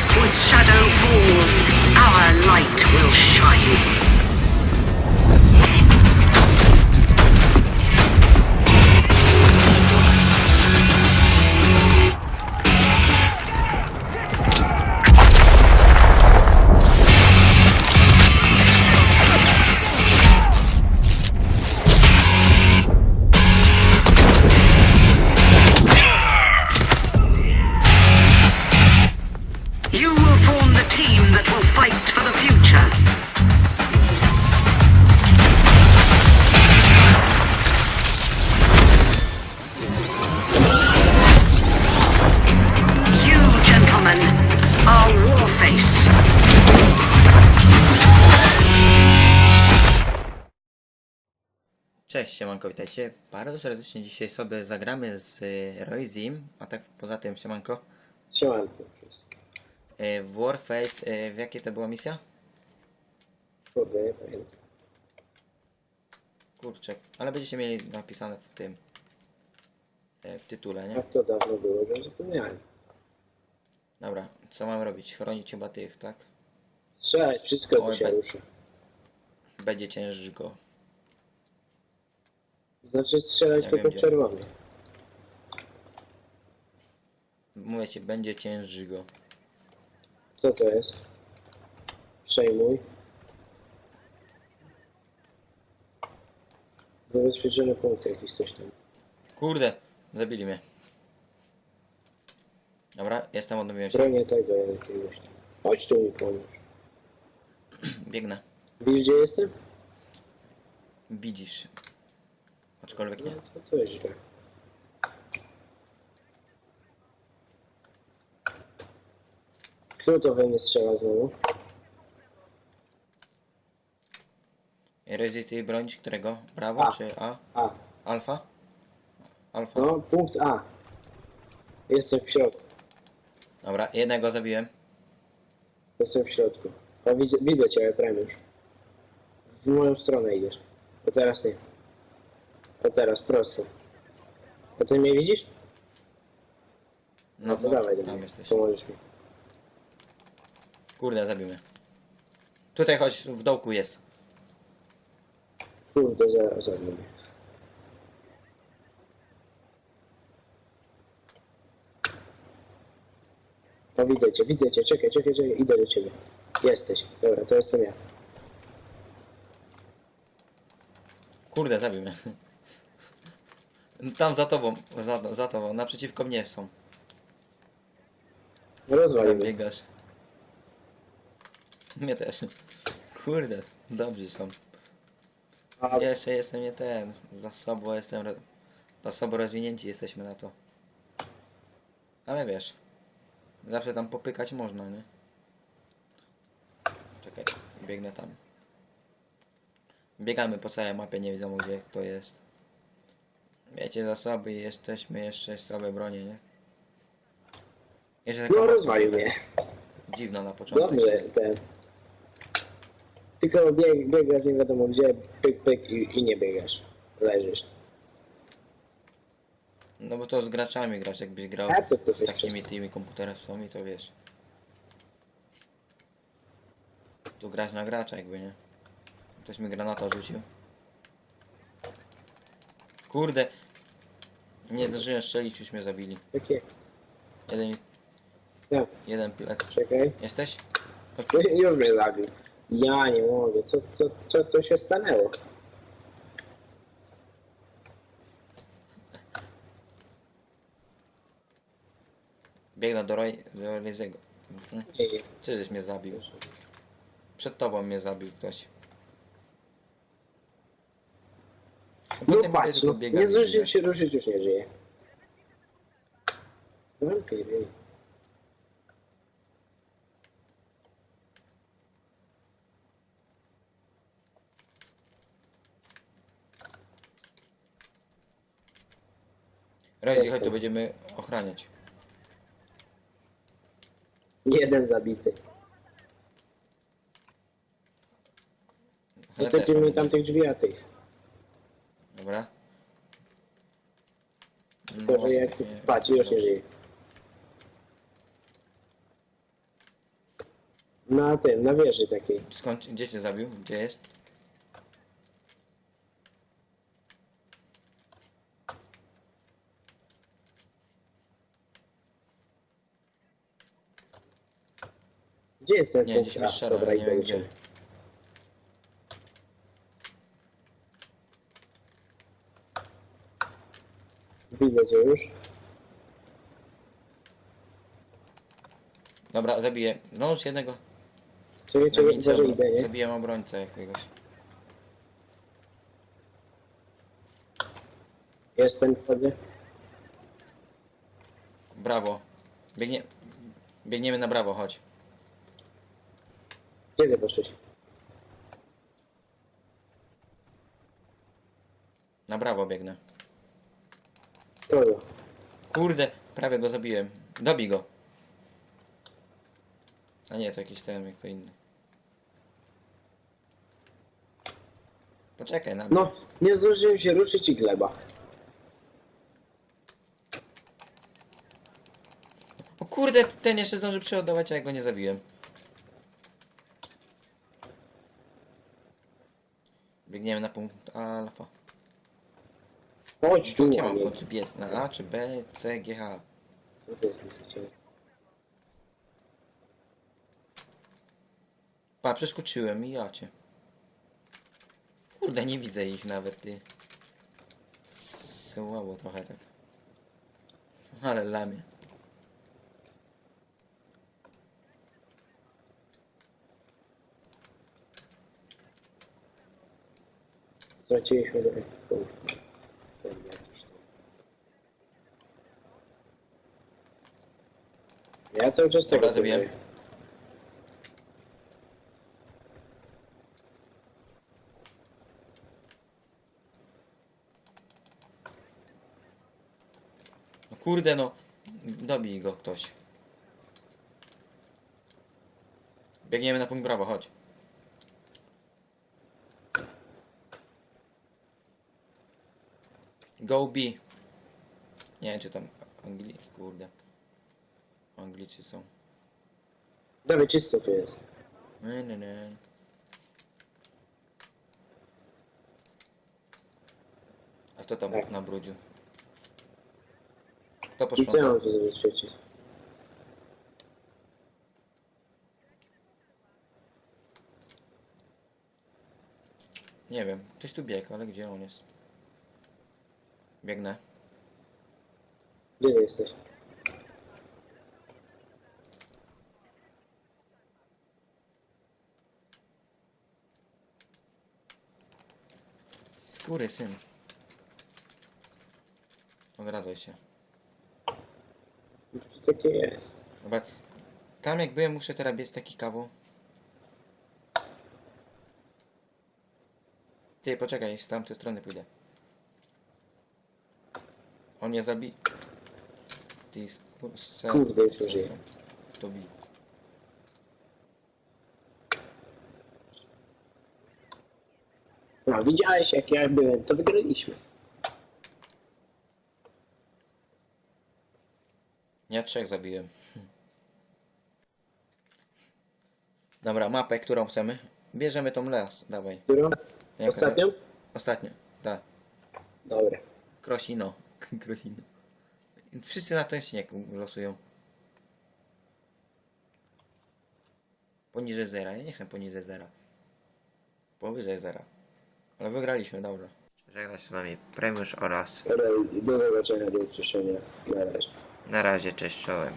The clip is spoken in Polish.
Blackwood's shadow falls, our light will shine. Cześć, siemanko, witajcie. Bardzo serdecznie dzisiaj sobie zagramy z y, Roizim, a tak poza tym, siemanko. Siemanko wszystko. Y, W Warface, y, w jakiej to była misja? Kurde, nie pamiętam. Kurczę, ale będziecie mieli napisane w tym, w tytule, nie? Jak to dawno było, że zapomniałem. Dobra, co mam robić? Chronić chyba tych, tak? Strzelać, wszystko Oj, tu się be- rusza. Będzie ciężko. Znaczy strzelać Ja tylko wiem, w gdzie. czerwony. Mówię ci, będzie ciężko. Co to jest? Przejmuj. Zabezpieczony punkt jakiś coś tam. Kurde, zabili mnie. Dobra, jestem, odnowiłem się. Bronię tego jakiegoś tam. Chodź tu mi pomóż. Biegnę. Widzisz gdzie jestem? Widzisz. Aczkolwiek nie. No to źle. Kto to we mnie strzela znowu? Roizim, ty bronić którego? Brawo A. czy A? A, Alfa? Alfa? no punkt A. Jestem w środku. Dobra, jednego zabiłem. Jestem w środku. O, widzę, widzę cię, Efraim już. W moją stronę idziesz. A teraz nie. A teraz prosto. A ty mnie widzisz? No, to no dawaj do tam mnie. jesteś. Pomożesz mi. Kurde, zabimy. Tutaj chodź, w dołku jest. Kurde, za, za mnie. O, widzę cię, widzę cię. Czekaj, czekaj, czekaj. Idę do ciebie. Jesteś. Dobra, to jestem ja. Kurde, zabił mnie. Tam za tobą, za, za tobą, naprzeciwko mnie są. Rozwalił Tam biegasz. Mnie też. Kurde, dobrzy są. A, Jeszcze jestem nie ten, zasobo jestem, ro- zasobo rozwinięci jesteśmy na to. Ale wiesz, zawsze tam popykać można, nie? Czekaj, biegnę tam. Biegamy po całej mapie, nie wiadomo gdzie kto jest. Wiecie, zasoby i jesteśmy jeszcze słabe bronie, nie? Jeszcze taka no, rozwalił mnie. Dziwna na początek. Dobrze, ten. Tylko bieg, biegasz nie wiadomo gdzie, pyk, pyk i, i nie biegasz. Leżysz. No bo to z graczami grasz, jakbyś grał A, to to z takimi tymi komputerowcami, to wiesz. Tu grasz na gracza jakby, nie? Ktoś mi granata rzucił. Kurde! Nie zdążyłem strzelić, już mnie zabili. Takie. Jeden, Ja, jeden plet. czekaj. Jesteś? Już mnie zabił. Ja nie mogę. Co, co, co to się stanęło? Biegnę do Roy, do Rejzego. Mhm. Nie, nie. Czy żeś mnie zabił? Przed tobą mnie zabił ktoś. A patrz, tylko biega nie zdążył biega. się ruszyć, już nie żyje. No, pierdolę. Royzy, chodź, to będziemy ochraniać. Jeden zabity. Ale No to też pilnuj mamy- tamtych drzwiatych. Dobra. Tylko, że jak już nie żyje. Na tym, na wieży takiej. Skąd, gdzie cię zabił? Gdzie jest? Gdzie jest ten Nie, gdzieś mi strzela, nie wiem gdzie. Widzę cię już. Dobra, zabiję. No już jednego. Czekaj, czekaj, Zabijcie obro- idę, nie? Zabiłem obrońcę jakiegoś. Jestem, wchodzę. Brawo. Biegnie... Biegniemy na brawo, chodź. Gdzie ty poszłeś? Na brawo biegnę. Kurde, prawie go zabiłem. Dobij go. A nie, to jakiś ten, jak to inny. Poczekaj na mnie. No, nie zdążyłem się ruszyć i gleba. O kurde, ten jeszcze zdąży przeładować, a ja go nie zabiłem. Biegniemy na punkt alfa. Chodź Tu gdzie mam w nie. końcu biec? Na A czy B, C, G, H? Co to jest? Pa, przeskoczyłem i ja cię. Kurde, nie widzę ich nawet, ty. Słabo trochę tak. Ale lamie. Straciliśmy do punktów. Ten jakiś tam. Ja cały czas Dobra, tego zabiłem. No kurde, no. Dobij go ktoś. Biegniemy na punkt brawo, chodź. Go B. Nie wiem, czy tam Angli... Kurde. Anglicy są. Dawaj, czysto tu jest. Nie, nie, nie. A kto tam Tak. na brudziu? Kto I posprzątał? chciałem to zabezpieczyć. Nie wiem. Ktoś tu biegł, ale gdzie on jest? Biegnę. Gdzie ty jesteś? Skóry syn. Odradzaj się. Co takie jest? Dobra. Tam jak byłem, muszę teraz biec taki kawał. Ty, poczekaj, z tamtej strony pójdę. On mnie zabi... Ty, sku- se... Kurde, już żyje. To bij. Widziałeś jak ja byłem, to wygraliśmy. Ja trzech zabiłem. Dobra, mapę, którą chcemy. Bierzemy tą las, dawaj. Którą? Jaka to- Ostatnią? Ostatnia, tak. Dobra. Krosino. Krosino. Wszyscy na ten śnieg losują. Poniżej zera. Ja nie chcę poniżej zera. Powyżej zera. Ale wygraliśmy, dobrze. Żegnać z wami Premiusz oraz Dobra, do zobaczenia, do usłyszenia. Na razie. na razie cześć czołem.